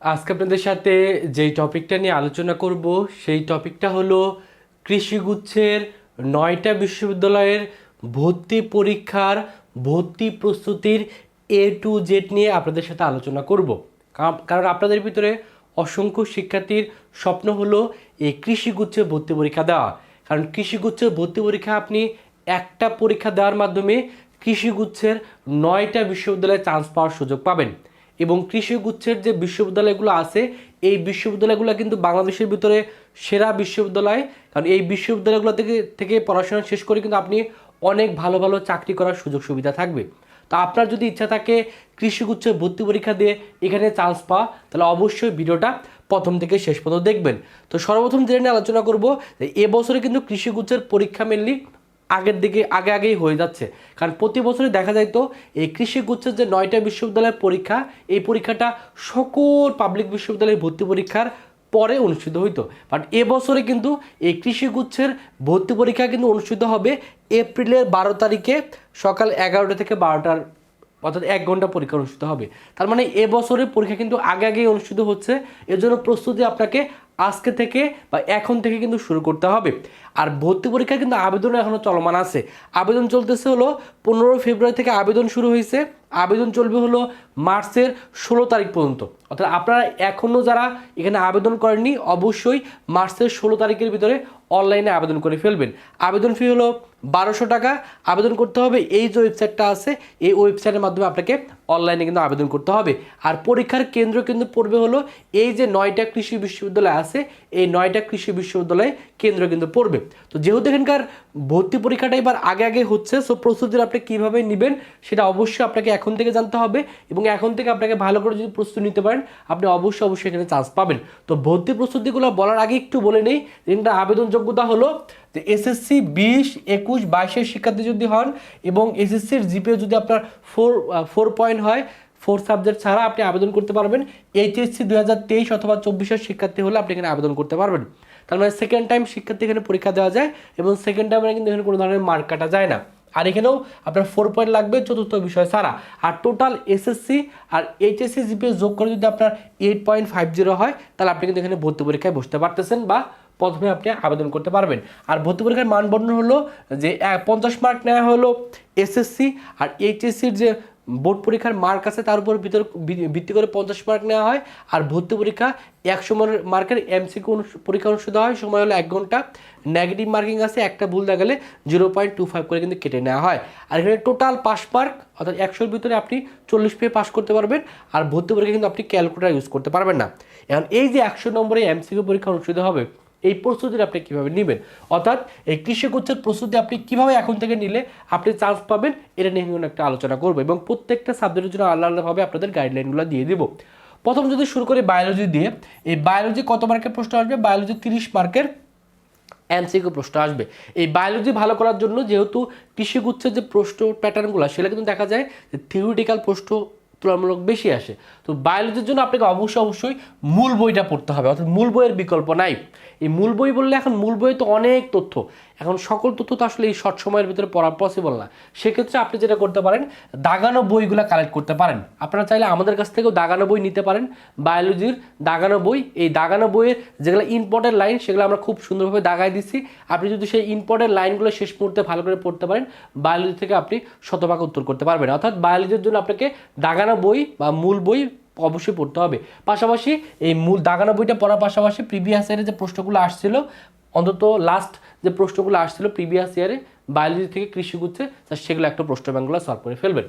আজকে আপনাদের সাথে যেই টপিকটা নিয়ে আলোচনা করব, সেই টপিকটা হলো কৃষিগুচ্ছের নয়টা বিশ্ববিদ্যালয়ের ভর্তি পরীক্ষার ভর্তি প্রস্তুতির এ টু জেড নিয়ে আপনাদের সাথে আলোচনা করব। কারণ- আপনাদের ভিতরে অসংখ্য শিক্ষার্থীর স্বপ্ন হলো এই কৃষিগুচ্ছে ভর্তি পরীক্ষা দেওয়া। কারণ কৃষিগুচ্ছে ভর্তি পরীক্ষা আপনি একটা পরীক্ষা দেওয়ার মাধ্যমে কৃষিগুচ্ছের নয়টা বিশ্ববিদ্যালয়ে চান্স পাওয়ার সুযোগ পাবেন। এবং কৃষিগুচ্ছের যে বিশ্ববিদ্যালয়গুলো আছে, এই বিশ্ববিদ্যালয়গুলো কিন্তু বাংলাদেশের ভিতরে সেরা বিশ্ববিদ্যালয়। কারণ এই বিশ্ববিদ্যালয়গুলো থেকে থেকে পড়াশোনা শেষ করে কিন্তু আপনি অনেক ভালো ভালো চাকরি করার সুযোগ সুবিধা থাকবে। তো আপনার যদি ইচ্ছা থাকে কৃষিগুচ্ছের ভর্তি পরীক্ষা দিয়ে এখানে চান্স পাওয়া, তাহলে অবশ্যই ভিডিওটা প্রথম থেকে শেষ পর্যন্ত দেখবেন। তো সর্বপ্রথম জেনে নিয়ে আলোচনা করব এবছরে কিন্তু কৃষিগুচ্ছের পরীক্ষা মেনলি আগের দিকে আগে আগেই হয়ে যাচ্ছে। কারণ প্রতি বছরে দেখা যায় তো, এই কৃষিগুচ্ছের যে নয়টা বিশ্ববিদ্যালয়ের পরীক্ষা, এই পরীক্ষাটা সকল পাবলিক বিশ্ববিদ্যালয়ের ভর্তি পরীক্ষার পরে অনুষ্ঠিত হইতো। বাট এবছরে কিন্তু এই কৃষিগুচ্ছের ভর্তি পরীক্ষা কিন্তু অনুষ্ঠিত হবে এপ্রিলের বারো তারিখে সকাল এগারোটা থেকে বারোটার, অর্থাৎ এক ঘণ্টা পরীক্ষা অনুষ্ঠিত হবে। তার মানে এবছরের পরীক্ষা কিন্তু আগে আগেই অনুষ্ঠিত হচ্ছে। এর জন্য প্রস্তুতি আপনাকে আজকে থেকে বা এখন থেকে কিন্তু শুরু করতে হবে। আর ভর্তি পরীক্ষা কিন্তু আবেদন এখনও চলমান আছে। আবেদন চলতেছে হলো পনেরো ফেব্রুয়ারি থেকে আবেদন শুরু হয়েছে। আবেদন চলবে হলো মার্চের ষোলো তারিখ পর্যন্ত। অর্থাৎ আপনারা এখনও যারা এখানে আবেদন করেননি, অবশ্যই মার্চের ষোলো তারিখের ভিতরে অনলাইনে আবেদন করে ফেলবেন। আবেদন ফি হলো বারোশো টাকা আবেদন করতে হবে। এই যে ওয়েবসাইটটা আছে, এই ওয়েবসাইটের মাধ্যমে আপনাকে অনলাইনে কিন্তু আবেদন করতে হবে। আর পরীক্ষার কেন্দ্র কিন্তু পড়বে হলো এই যে নয়টা কৃষি বিশ্ববিদ্যালয় আছে, এই নয়টা কৃষি বিশ্ববিদ্যালয়ে কেন্দ্র কিন্তু পড়বে। তো যেহেতু এখানকার ভর্তি পরীক্ষাটা এবার আগে আগে হচ্ছে সো প্রস্তুতির আপনি কীভাবে নেবেন সেটা অবশ্যই আপনাকে এখন থেকে জানতে হবে এবং এখন থেকে আপনাকে ভালো করে যদি প্রস্তুতি নিতে পারেন, আপনি অবশ্যই অবশ্যই এখানে চান্স পাবেন। তো ভর্তি প্রস্তুতিগুলো বলার আগে একটু বলে নেই এটা আবেদন যোগ্যতা হলো যে এসএসসি বিশ, একুশ, বাইশের শিক্ষার্থী যদি হন এবং এসএসসির জিপিএ যদি আপনার ফোর ফোর পয়েন্ট হয় ফোর সাবজেক্ট ছাড়া আপনি আবেদন করতে পারবেন। এইচএসসি দুই হাজার তেইশ অথবা চব্বিশের শিক্ষার্থী হলে আপনি এখানে আবেদন করতে পারবেন। তার মানে সেকেন্ড টাইম শিক্ষার্থী এখানে পরীক্ষা দেওয়া যায় এবং সেকেন্ড টাইমে কিন্তু এখানে কোনো ধরনের মার্ক কাটা যায় না। আর এখানেও আপনার ফোর পয়েন্ট লাগবে চতুর্থ বিষয় ছাড়া। আর টোটাল এসএসসি আর এইচএসসি জিপিএস যোগ করে যদি আপনার এইট পয়েন্ট ফাইভ জিরো হয়, তাহলে আপনি কিন্তু এখানে ভর্তি পরীক্ষায় বসতে পারতেছেন বা প্রথমে আপনি আবেদন করতে পারবেন। আর ভর্তি পরীক্ষার মানবন্ধন হলো যে পঞ্চাশ মার্ক নেওয়া হলো এসএসসি আর এইচএসসির যে বোর্ড পরীক্ষার মার্ক আছে তার উপর ভিতর ভিত্তি করে পঞ্চাশ মার্ক নেওয়া হয়। আর ভর্তি পরীক্ষা একশো মার্কের এমসিকিউ পরীক্ষা অনুষ্ঠিত হয়। সময় হলো এক ঘণ্টা। নেগেটিভ মার্কিং আছে, একটা ভুল দেখা গেলে জিরো পয়েন্ট টু ফাইভ করে কিন্তু কেটে নেওয়া হয়। আর এখানে টোটাল পাস মার্ক অর্থাৎ একশোর ভিতরে আপনি চল্লিশ পেয়ে পাস করতে পারবেন। আর ভর্তি পরীক্ষা কিন্তু আপনি ক্যালকুলেটার ইউজ করতে পারবেন না। এখন এই যে একশো নম্বরে এমসিকিউ পরীক্ষা অনুষ্ঠিত হবে এই প্রস্তুতির আপনি কীভাবে নেবেন? অর্থাৎ এই কৃষিগুচ্ছের প্রস্তুতি আপনি কীভাবে এখন থেকে নিলে আপনি চান্স পাবেন? এটা নিয়ে একটা আলোচনা করব এবং প্রত্যেকটা সাবজেক্টের জন্য আলাদা আলাদাভাবে আপনাদের গাইডলাইনগুলো দিয়ে দেবো। প্রথম যদি শুরু করি বায়োলজি দিয়ে, এই বায়োলজি কত মার্কের প্রশ্ন আসবে? বায়োলজি তিরিশ মার্কের এমসিকিউ প্রশ্ন আসবে। এই বায়োলজি ভালো করার জন্য যেহেতু কৃষিগুচ্ছের যে প্রশ্ন প্যাটার্নগুলো সেটা কিন্তু দেখা যায় যে থিওরিটিক্যাল প্রশ্ন তুলনামূলক বেশি আসে। তো বায়োলজির জন্য আপনাকে অবশ্যই অবশ্যই মূল বইটা পড়তে হবে, অর্থাৎ মূল বইয়ের বিকল্প নাই। এই মূল বই বললে এখন মূল বইয়ে তো অনেক তথ্য। এখন সকল তথ্য তো আসলে এই শর্ট সময়ের ভিতরে পড়া পসিবল না। সেক্ষেত্রে আপনি যেটা করতে পারেন, দাগানো বইগুলো কালেক্ট করতে পারেন। আপনারা চাইলে আমাদের কাছ থেকেও দাগানো বই নিতে পারেন। বায়োলজির দাগানো বই, এই দাগানো বইয়ের যেগুলো ইম্পর্টেন্ট লাইন সেগুলো আমরা খুব সুন্দরভাবে দাগাই দিচ্ছি আপনি যদি সেই ইম্পর্টেন্ট লাইনগুলো শেষ মুহূর্তে ভালো করে পড়তে পারেন বায়োলজি থেকে আপনি শতভাগ উত্তর করতে পারবেন। অর্থাৎ বায়োলজির জন্য আপনাকে দাগানো বই বা মূল বই অবশ্যই পড়তে হবে। পাশাপাশি এই মূল দাগানো বইটা পড়ার পাশাপাশি প্রিভিয়াস ইয়ারে যে প্রশ্নগুলো আসছিল, অন্তত লাস্ট যে প্রশ্নগুলো আসছিল প্রিভিয়াস ইয়ারে বায়োলজি থেকে কৃষিগুচ্ছে, তা সেগুলো একটা প্রশ্ন ব্যাঙ্কগুলো সলভ করে ফেলবেন।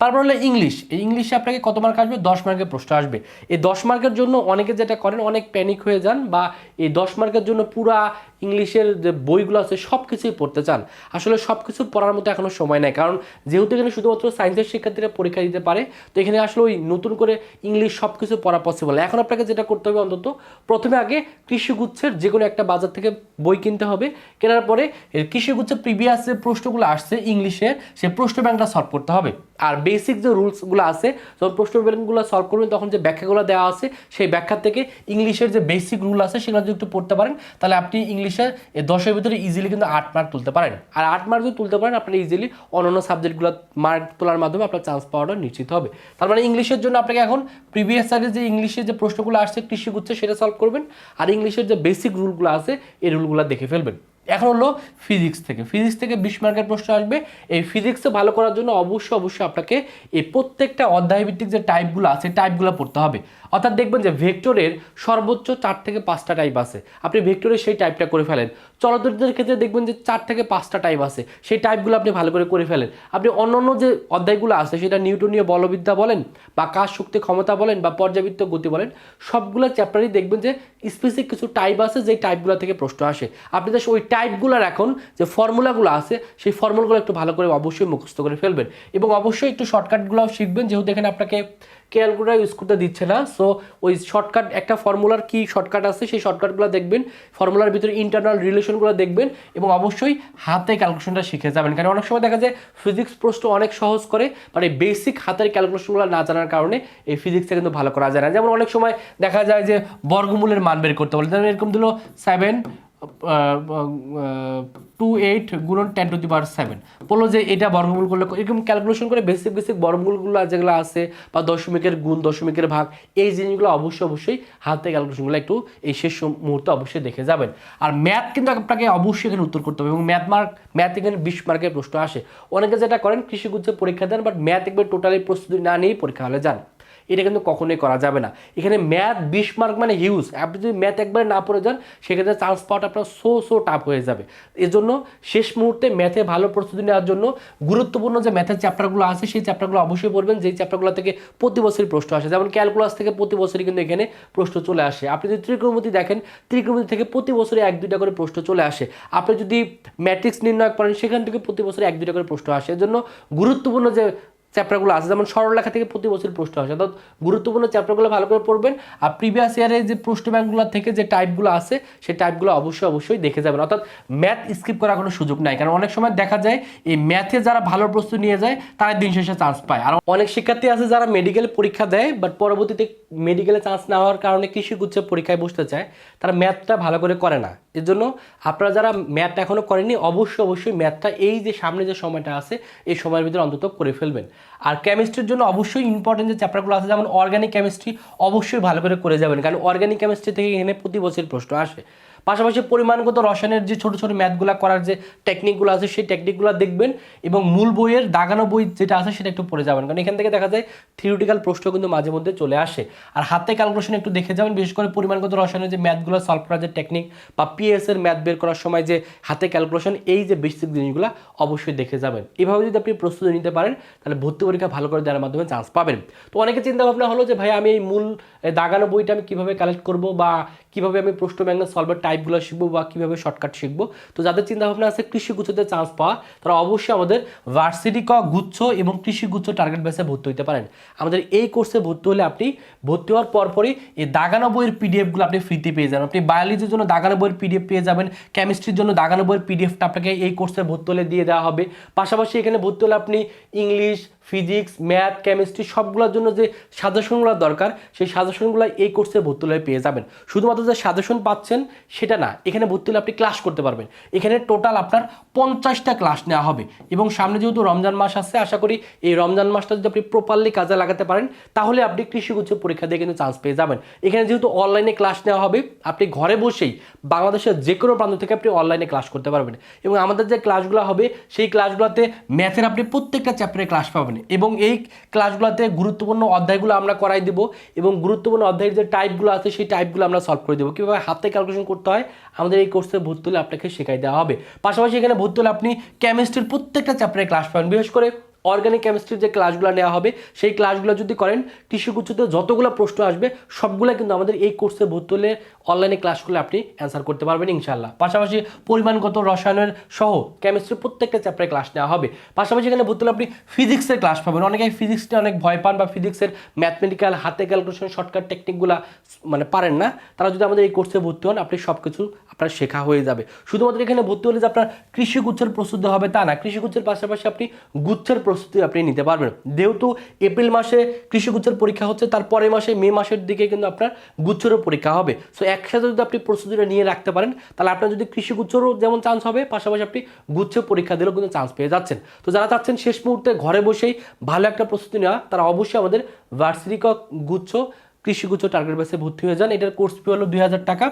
তারপর হলো ইংলিশ এই ইংলিশে আপনাকে কত মার্ক আসবে? দশ মার্কের প্রশ্ন আসবে। এই দশ মার্কের জন্য অনেকে যেটা করেন, অনেক প্যানিক হয়ে যান বা এই দশ মার্কের জন্য পুরা ইংলিশের যে বইগুলো আছে সব কিছুই পড়তে চান। আসলে সব কিছু পড়ার মতো এখনও সময় নেই। কারণ যেহেতু এখানে শুধুমাত্র সায়েন্সের শিক্ষার্থীরা পরীক্ষা দিতে পারে, তো এখানে আসলে ওই নতুন করে ইংলিশ সব কিছু পড়া পসিবল এখন আপনাকে যেটা করতে হবে অন্তত, প্রথমে আগে কৃষিগুচ্ছের যে কোনো একটা বাজার থেকে বই কিনতে হবে। কেনার পরে কৃষিগুচ্ছের প্রিভিয়াস যে প্রশ্নগুলো আসছে ইংলিশের সে প্রশ্ন ব্যাংকটা সলভ করতে হবে। আর বেসিক যে রুলসগুলো আছে, যখন প্রশ্ন ব্যাংকগুলো সলভ করবেন, তখন যে ব্যাখ্যাগুলো দেওয়া আছে, সেই ব্যাখ্যা থেকে ইংলিশের যে বেসিক রুল আছে, সেগুলো যদি একটু পড়তে পারেন, তাহলে আপনি ইংলিশ ইংলিশে, এই দশের ভিতরে ইজিলি কিন্তু আট মার্ক তুলতে পারেন। আর আট মার্ক যদি তুলতে পারেন, আপনারা ইজিলি অন্যান্য সাবজেক্টগুলো মার্ক তোলার মাধ্যমে আপনার চান্স পাওয়াটা নিশ্চিত হবে। তার মানে ইংলিশের জন্য আপনাকে এখন প্রিভিয়াস সাইডে যে ইংলিশে যে প্রশ্নগুলো আসছে কৃষিগুচ্ছে সেটা সলভ করবেন। আর ইংলিশের যে বেসিক রুলগুলো আছে, এই রুলগুলো দেখে ফেলবেন। এখন হলো ফিজিক্স থেকে। ফিজিক্স থেকে বিশ মার্কের প্রশ্ন আসবে। এই ফিজিক্সে ভালো করার জন্য অবশ্যই অবশ্যই আপনাকে এই প্রত্যেকটা অধ্যায়ভিত্তিক যে টাইপগুলো আছে টাইপগুলো পড়তে হবে। অর্থাৎ দেখবেন যে ভেক্টরের সর্বোচ্চ চার থেকে পাঁচটা টাইপ আছে। আপনি ভেক্টরের সেই টাইপটা করে ফেলেন। চলচ্চিত্রের ক্ষেত্রে দেখবেন যে চার থেকে পাঁচটা টাইপ আছে। সেই টাইপগুলো আপনি ভালো করে করে ফেলেন। আপনি অন্য অন্য যে অধ্যায়গুলো আছে, সেটা নিউটনীয় বলবিদ্যা বলেন, বা কাজ শক্তি ক্ষমতা বলেন, বা পর্যাবৃত্ত গতি বলেন, সবগুলো চ্যাপ্টারই দেখবেন যে স্পেসিফিক কিছু টাইপ আছে, যেই টাইপগুলো থেকে প্রশ্ন আসে। আপনি জাস্ট ওই টাইপগুলোর এখন যে ফর্মুলাগুলো আছে, সেই ফর্মুলাগুলো একটু ভালো করে অবশ্যই মুখস্থ করে ফেলবেন। এবং অবশ্যই একটু শর্টকাটগুলোও শিখবেন, যেহেতু এখানে আপনাকে ক্যালকুলেটার ইউজ করতে দিচ্ছে না। সো ওই শর্টকাট একটা ফর্মুলার কি শর্টকাট আছে, সেই শর্টকাটগুলো দেখবেন ফর্মুলার ভিতরে ইন্টারনাল রিলেশনগুলো দেখবেন এবং অবশ্যই হাতে ক্যালকুলেশনটা শিখে যাবেন। কারণ অনেক সময় দেখা যায় ফিজিক্স প্রশ্ন অনেক সহজ করে মানে বেসিক হাতের ক্যালকুলেশনগুলো না জানার কারণে এই ফিজিক্সটা কিন্তু ভালো করা যায় না। যেমন অনেক সময় দেখা যায় যে বর্গমূলের মান বের করতে বলে, যেমন এরকম দিল সেভেন টু এইট গুণন ten to the power seven বলল যে এটা বর্গমূল করলে এরকম ক্যালকুলেশন করে বেসিক বেসিক বর্গমূলগুলো যেগুলো আছে, বা দশমিকের গুণ, দশমিকের ভাগ, এই জিনিসগুলো অবশ্যই অবশ্যই হাতে ক্যালকুলেশনগুলো একটু এই শেষ মুহূর্তে অবশ্যই দেখে যাবেন। আর ম্যাথ কিন্তু আপনাকে অবশ্যই এখানে উত্তর করতে হবে এবং ম্যাথ মার্ক ম্যাথ এখানে বিশ মার্কের প্রশ্ন আসে। অনেকে যেটা করেন, কৃষিগুচ্ছে পরীক্ষা দেন বাট ম্যাথ একবার টোটালি প্রস্তুতি না নিয়েই পরীক্ষা হলে যান। এটা কিন্তু কখনোই করা যাবে না। এখানে ম্যাথ বিশ মার্ক মানে হিউজ আপনি যদি ম্যাথ একবারে না পড়ে যান, সেক্ষেত্রে চান্স পাওয়াটা আপনার সো সো টাফ হয়ে যাবে। এজন্য শেষ মুহূর্তে ম্যাথে ভালো প্রস্তুতি নেওয়ার জন্য গুরুত্বপূর্ণ যে ম্যাথের চ্যাপ্টারগুলো আছে, সেই চ্যাপ্টারগুলো অবশ্যই পড়বেন। যেই চ্যাপ্টারগুলো থেকে প্রতি বছরই প্রশ্ন আসে। যেমন ক্যালকুলাস থেকে প্রতি বছরই কিন্তু এখানে প্রশ্ন চলে আসে। আপনি যদি ত্রিকোণমিতি দেখেন, ত্রিকোণমিতি থেকে প্রতি বছরে এক, দুইটা করে প্রশ্ন চলে আসে। আপনি যদি ম্যাট্রিক্স নির্ণয় করেন, সেখান থেকে প্রতি বছরে এক, দুইটা করে প্রশ্ন আসে। এজন্য গুরুত্বপূর্ণ যে চ্যাপ্টারগুলো আছে। যেমন সরলরেখা থেকে প্রতি বছর প্রশ্ন আসে। অর্থাৎ গুরুত্বপূর্ণ চ্যাপ্টারগুলো ভালো করে পড়বেন। আর প্রিভিয়াস ইয়ারে যে প্রশ্ন ব্যাংকগুলো থেকে যে টাইপগুলো আছে, সেই টাইপগুলো অবশ্যই অবশ্যই দেখে যাবেন। অর্থাৎ ম্যাথ স্কিপ করার কোনো সুযোগ নাই। কারণ অনেক সময় দেখা যায়, এই ম্যাথে যারা ভালো প্রস্তুতি নিয়ে যায় তারা দিন শেষে চান্স পায়। আর অনেক শিক্ষার্থী আছে যারা মেডিকেল পরীক্ষা দেয় বাট পরবর্তীতে মেডিকেলে চান্স না হওয়ার কারণে কৃষি গুচ্ছে পরীক্ষায় বসতে চায়, তারা ম্যাথটা ভালো করে করে না। এর জন্য আপনারা যারা ম্যাথটা এখনও করেননি, অবশ্যই অবশ্যই ম্যাথটা এই যে সামনে যে সময়টা আছে, এই সময়ের ভিতরে অন্তত করে ফেলবেন। আর কেমিস্ট্রির জন্য অবশ্যই ইম্পর্টেন্ট যে চ্যাপ্টারগুলো আছে, যেমন অর্গ্যানিক কেমিস্ট্রি অবশ্যই ভালো করে করে যাবেন। কারণ অর্গ্যানিক কেমিস্ট্রি থেকে এখানে প্রতি বছর প্রশ্ন আসে। পাশাপাশি পরিমাণগত রসায়নের যে ছোট ছোট ম্যাথগুলো করার যে টেকনিকগুলো আছে, সেই টেকনিকগুলো দেখবেন এবং মূল বইয়ের দাগানো বই যেটা আছে, সেটা একটু পড়ে যাবেন। কারণ এখান থেকে দেখা যায় থিওরিটিক্যাল প্রশ্ন কিন্তু মাঝে মধ্যে চলে আসে। আর হাতে ক্যালকুলেশন একটু দেখে যাবেন, বিশেষ করে পরিমাণগত রসায়নের যে ম্যাথগুলো সলভ করার যে টেকনিক বা পিএস এর ম্যাথ বের করার সময় যে হাতে ক্যালকুলেশন এই যে বেসিক জিনিসগুলো অবশ্যই দেখে যাবেন। এভাবে যদি আপনি প্রস্তুতি নিতে পারেন, তাহলে ভর্তি পরীক্ষা ভালো করে দেওয়ার মাধ্যমে চান্স পাবেন। তো অনেকে চিন্তা ভাবনা হলো যে, ভাই, আমি এই মূল দাগানো বইটা আমি কীভাবে কালেক্ট করব বা কীভাবে আমি প্রশ্ন ব্যাংক সলভের টাইপগুলো শিখব বা কীভাবে শর্টকাট শিখব। তো যাদের চিন্তা ভাবনা আছে কৃষি গুচ্ছতে চান্স পাওয়া, তারা অবশ্যই আমাদের ভার্সিটি ক গুচ্ছ এবং কৃষি গুচ্ছ টার্গেট বেসে ভর্তি হতে পারেন। আমাদের এই কোর্সে ভর্তি হলে আপনি ভর্তি হওয়ার পরপরই এই দাগানো বইয়ের পিডিএফগুলো আপনি ফ্রিতে পেয়ে যাবেন। আপনি বায়োলজির জন্য দাগানো বইয়ের পিডিএফ পেয়ে যাবেন কেমিস্ট্রির জন্য দাগানো বইয়ের পিডিএফটা আপনাকে এই কোর্সে ভর্তি হলে দিয়ে দেওয়া হবে। পাশাপাশি এখানে ভর্তি হলে আপনি ইংলিশ ফিজিক্স, ম্যাথ, কেমিস্ট্রি সবগুলোর জন্য যে সাজেশনগুলো দরকার, সেই সাজেশনগুলো এই কোর্সে ভর্তি হলে পেয়ে যাবেন। শুধুমাত্র যে সাজেশন পাচ্ছেন সেটা না, এখানে ভর্তি হলে আপনি ক্লাস করতে পারবেন। এখানে টোটাল আপনার পঞ্চাশটা ক্লাস নেওয়া হবে এবং সামনে যেহেতু রমজান মাস আসছে আশা করি এই রমজান মাসটা যদি আপনি প্রপারলি কাজে লাগাতে পারেন, তাহলে আপনি কৃষি কৃষিগুচ্ছ পরীক্ষা দিয়ে কিন্তু চান্স পেয়ে যাবেন। এখানে যেহেতু অনলাইনে ক্লাস নেওয়া হবে, আপনি ঘরে বসেই বাংলাদেশের যে কোনো প্রান্ত থেকে আপনি অনলাইনে ক্লাস করতে পারবেন। এবং আমাদের যে ক্লাসগুলো হবে, সেই ক্লাসগুলোতে ম্যাথের আপনি প্রত্যেকটা চ্যাপ্টারে ক্লাস পাবেন। এবং এই ক্লাসগুলোতে গুরুত্বপূর্ণ অধ্যায়গুলো আমরা করাই দেব এবং গুরুত্বপূর্ণ অধ্যায়ের যে টাইপগুলো আছে, সেই টাইপগুলো আমরা সলভ করে দেবো। কীভাবে হাতে ক্যালকুলেশন করতে হয়, আমাদের এই কোর্সে ভর্তি হলে আপনাকে শেখাই দেওয়া হবে। পাশাপাশি এখানে ভর্তি হলে আপনি কেমিস্ট্রির প্রত্যেকটা চ্যাপ্টারে ক্লাস পাবেন। বিশেষ করে অর্গানিক কেমিস্ট্রির যে ক্লাসগুলো নেওয়া হবে, সেই ক্লাসগুলো যদি করেন কৃষিগুচ্ছতে যতগুলো প্রশ্ন আসবে, সবগুলো কিন্তু আমাদের এই কোর্সে ভর্তি হলে অনলাইনে ক্লাসগুলো আপনি অ্যান্সার করতে পারবেন ইনশাল্লাহ পাশাপাশি পরিমাণগত রসায়নের সহ কেমিস্ট্রির প্রত্যেকটা চ্যাপ্টারে ক্লাস নেওয়া হবে। পাশাপাশি এখানে ভর্তি হলে আপনি ফিজিক্সের ক্লাস পাবেন। অনেকে ফিজিক্সটা অনেক ভয় পান বা ফিজিক্সের ম্যাথমেটিক্যাল হাতে ক্যালকুলেশন শর্টকাট টেকনিকগুলো মানে পারেন না। তারা যদি আমাদের এই কোর্সে ভর্তি হন, আপনি সব কিছু আপনার শেখা হয়ে যাবে। শুধুমাত্র এখানে ভর্তি হলে যে আপনার কৃষি গুচ্ছের প্রস্তুতি হবে তা না। কৃষি গুচ্ছের পাশাপাশি আপনি গুচ্ছের প্রস্তুতি আপনি নিতে পারবেন। যেহেতু এপ্রিল মাসে কৃষিগুচ্ছের পরীক্ষা হচ্ছে, তার পরের মাসে মে মাসের দিকে কিন্তু আপনার গুচ্ছেরও পরীক্ষা হবে। সো একসাথে যদি আপনি প্রস্তুতিটা নিয়ে রাখতে পারেন, তাহলে আপনার যদি কৃষিগুচ্ছরও যেমন চান্স হবে, পাশাপাশি আপনি গুচ্ছ পরীক্ষা দিলেও কিন্তু চান্স পেয়ে যাচ্ছেন। তো যারা চাচ্ছেন শেষ মুহূর্তে ঘরে বসেই ভালো একটা প্রস্তুতি নেওয়া, তারা অবশ্যই আমাদের ভার্সিটি গুচ্ছ কৃষিগুচ্ছ টার্গেট বেসে ভর্তি হয়ে যান। এটার কোর্স ফি হলো দুই হাজার টাকা।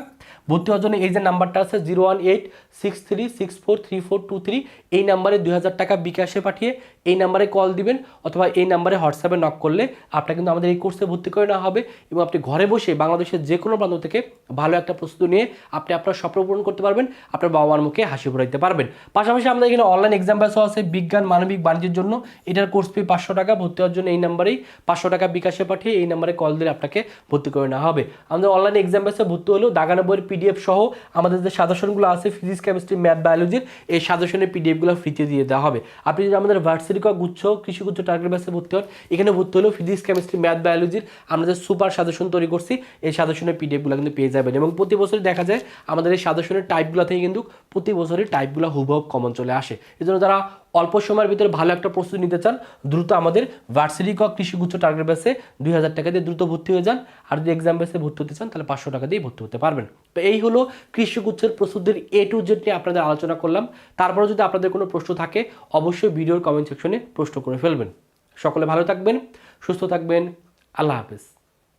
ভর্তি হওয়ার জন্য এই যে নাম্বারটা আছে zero one eight six three six four three four two three এই নাম্বারে দুই হাজার টাকা বিকাশে পাঠিয়ে এই নাম্বারে কল দিবেন অথবা এই নাম্বারে হোয়াটসঅ্যাপে নক করলে আপনার কিন্তু আমাদের এই কোর্সে ভর্তি করে নেওয়া হবে এবং আপনি ঘরে বসে বাংলাদেশের যে কোনো প্রান্ত থেকে ভালো একটা প্রস্তুতি নিয়ে আপনি আপনার স্বপ্ন পূরণ করতে পারবেন, আপনার বাবা মার মুখে হাসি ফুরাইতে পারবেন। পাশাপাশি আমাদের এখানে অনলাইন এক্সাম ব্যাসও আছে বিজ্ঞান, মানবিক, বাণিজ্যের জন্য। এটার কোর্স ফি পাঁচশো টাকা, ভর্তি হওয়ার জন্য এই নাম্বারেই পাঁচশো টাকা বিকাশে পাঠিয়ে এই নাম্বারে কল দিলে আপনাকে ভর্তি করে নেওয়া হবে। আমাদের অনলাইন এক্সাম ব্যাসে ভর্তি হলেও দাগানো বইয়ের পিডিএফ সহ আমাদের যে সাজেশনগুলো আছে ফিজিক্স কেমিস্ট্রি ম্যাথ বায়োলজির এই সাজেশনের পিডিএফগুলো ফ্রিতে দিয়ে দেওয়া হবে। আপনি যদি আমাদের ভার্সিটি গুচ্ছ, কৃষি গুচ্ছ টার্গেট ব্যাসে ভর্তি হন। এখানে ভর্তি হলেও ফিজিক্স কেমিস্ট্রি ম্যাথ বায়োলজির আমরা যে সুপার সাজেশন তৈরি করছি, এই সাজেশনের পিডিএফগুলো কিন্তু পেয়ে যাবেন। এবং প্রতি বছরই দেখা যায়, আমাদের এই সাজেশনের টাইপগুলো থেকে কিন্তু প্রতি বছরই টাইপগুলো হুবহু কমন চলে আসে। এই জন্য যারা অল্প সময়ের ভিতরে ভালো একটা প্রস্তুতি নিতে চান, দ্রুত আমাদের ভার্সিটি কৃষিগুচ্ছ টার্গেট বেসে দুই হাজার টাকা দিয়ে দ্রুত ভর্তি হয়ে যান আর যদি এক্সাম বেসে ভর্তি হতে চান, তাহলে পাঁচশো টাকা দিয়ে ভর্তি হতে পারবেন। তো এই হলো কৃষিগুচ্ছের প্রস্তুতির এ টু জেড নিয়ে আপনাদের আলোচনা করলাম। তারপরে যদি আপনাদের কোনো প্রশ্ন থাকে, অবশ্যই ভিডিওর কমেন্ট সেকশনে প্রশ্ন করে ফেলবেন। সকলে ভালো থাকবেন, সুস্থ থাকবেন, আল্লাহ হাফেজ।